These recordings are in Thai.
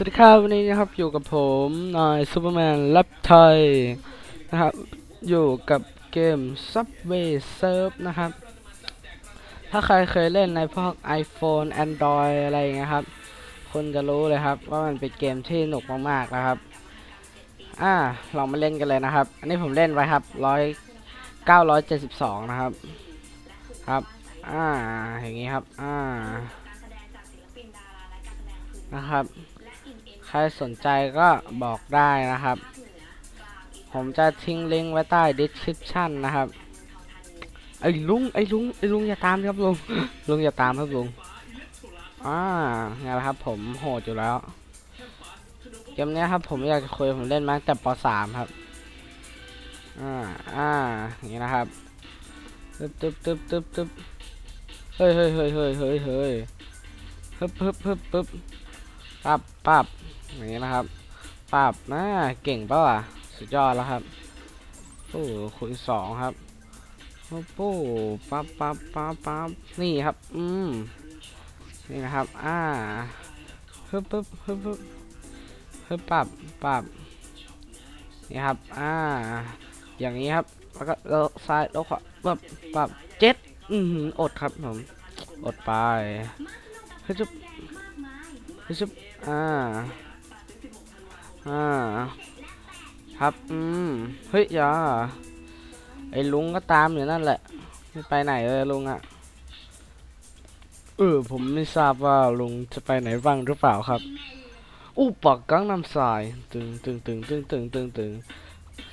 สวัสดีครับวันนี้นะครับอยู่กับผมนายซูเปอร์แมนลับไทยนะครับอยู่กับเกม Subway Surf นะครับ ถ้าใครเคยเล่นในพวก iPhone Android อะไรอย่างเงี้ยครับคนจะรู้เลยครับ ว่ามันเป็นเกมที่หนุกมากๆนะครับ อ่าลองมาเล่นกันเลยนะครับ อันนี้ผมเล่นไว้ครับร้อยเก้าร้อยเจ็ดสิบสองนะครับครับอ่าอย่างงี้ครับอ่านะครับ ใครสนใจก็บอกได้นะครับ ผมจะทิ้งลิงก์ไว้ใต้ description นะครับ ไอ้ลุง ไอ้ลุง ไอ้ลุงอย่าตามครับลุง ลุงอย่าตามครับลุง อ่าไงละครับ ผมโหดอยู่แล้ว เกมเนี้ยครับ ผมอยากจะคุยผมเล่นมาตั้งแต่ป .3 ครับ อ่า อ่าอย่างนี้นะครับตึ๊บตึ๊บตึ๊บตึ๊บตึ๊บเฮ้ยเฮ้ยเฮ้ยเฮ้ยเฮ้ยเฮ้ยฮึบฮึบฮึบฮึบปับปับ อย่างนี้นะครับปับน่าเก่งเปล่าอะสุดยอดแล้วครับโอ้คูณสองครับโอ้โหปั๊บปั๊บปั๊บปั๊บนี่ครับ อืม นี่นะครับ อ่าฮึบฮึบฮึบฮึบฮึบปับปับนี่ครับ อ่า อย่างนี้ครับ แล้วก็เลี้วซ้ายแล้วขวาปับปับเจ็ดอือหืออดครับผม อดไปฮึบฮึบฮึบอ่า อ่า ครับ อืม เฮ้ยอย่าไอ้ลุงก็ตามอยู่นั่นแหละ ไม่ไปไหนเลยลุงอะเออ ผมไม่ทราบว่าลุงจะไปไหนบ้างหรือเปล่าครับ อู้ปักกังน้ำสาย ตึงตึงตึงตึงตึงตึงตึง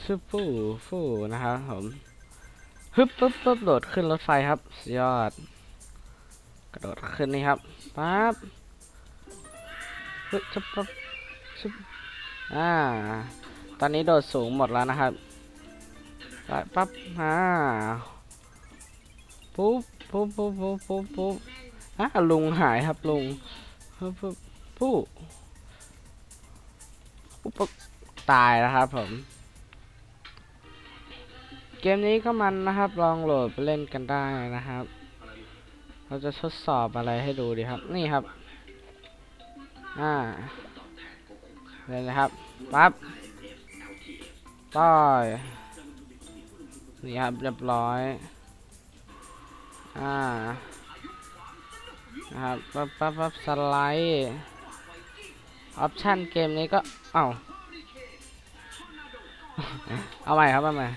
ฟูฟูฟูนะครับผมฮึบปุ๊บปุ๊บโดดขึ้นรถไฟครับยอด กระโดดขึ้นนี่ครับปั๊บฮึบชุบปั๊บชุบ อ่า ตอนนี้โดดสูงหมดแล้วนะครับไปปั๊บอ่าปุ๊บปุ๊บปุ๊บปุ๊บปุ๊บปุ๊บอ่าลุงหายครับลุงปุ๊บปุ๊บปุ๊บปุ๊บตายแล้วครับผม เกมนี้ก็มันนะครับ ลองโหลดไปเล่นกันได้นะครับ เราจะทดสอบอะไรให้ดูดีครับ นี่ครับ อ่า เลยนะครับปั๊บต้อยนี่ครับเรียบร้อยอ่านะครับปั๊บปั๊บปั๊บสไลด์ออปชั่นเกมนี้ก็เอ้าเอาใหม่ครับเอาใหม่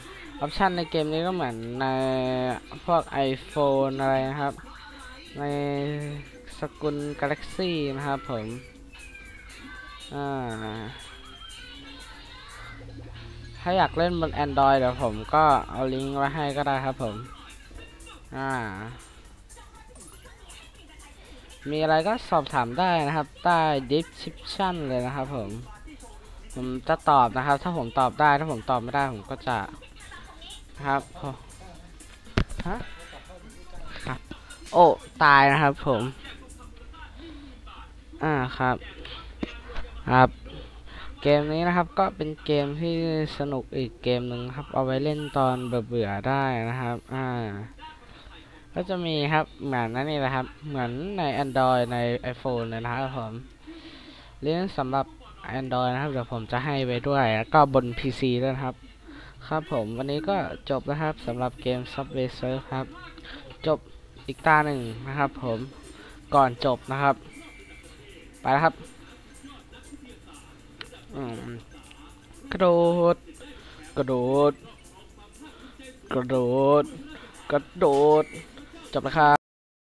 ออปชันในเกมนี้ก็เหมือนในพวก iPhone อะไรนะครับ ในสกุล Galaxy นะครับผม ถ้าอยากเล่นบน Android เดี๋ยวผมก็เอาลิงก์ไว้ให้ก็ได้ครับผม อ่า มีอะไรก็สอบถามได้นะครับ ใต้ description เลยนะครับผม ผมจะตอบนะครับ ถ้าผมตอบได้ ถ้าผมตอบไม่ได้ผมก็จะครับฮะครับโอ้ ตายนะครับผม อ่าครับ ครับ เกมนี้นะครับก็เป็นเกมที่สนุกอีกเกมหนึ่งครับ เอาไว้เล่นตอนเบื่อๆได้นะครับ อ่า ก็จะมีครับเหมือนนั่นนี่แหละครับ เหมือนใน Android ใน iPhone เลยนะครับผมเล่นสำหรับ Android นะครับเดี๋ยวผมจะให้ไว้ด้วยแล้วก็บน PC ด้วยนะครับ ครับผมวันนี้ก็จบแล้วครับสำหรับเกม Subway Surf ครับ จบอีกตาหนึ่งนะครับ ผมก่อนจบนะครับ ไปแล้วครับ กระโดด กระโดด กระโดด กระโดดจบราคา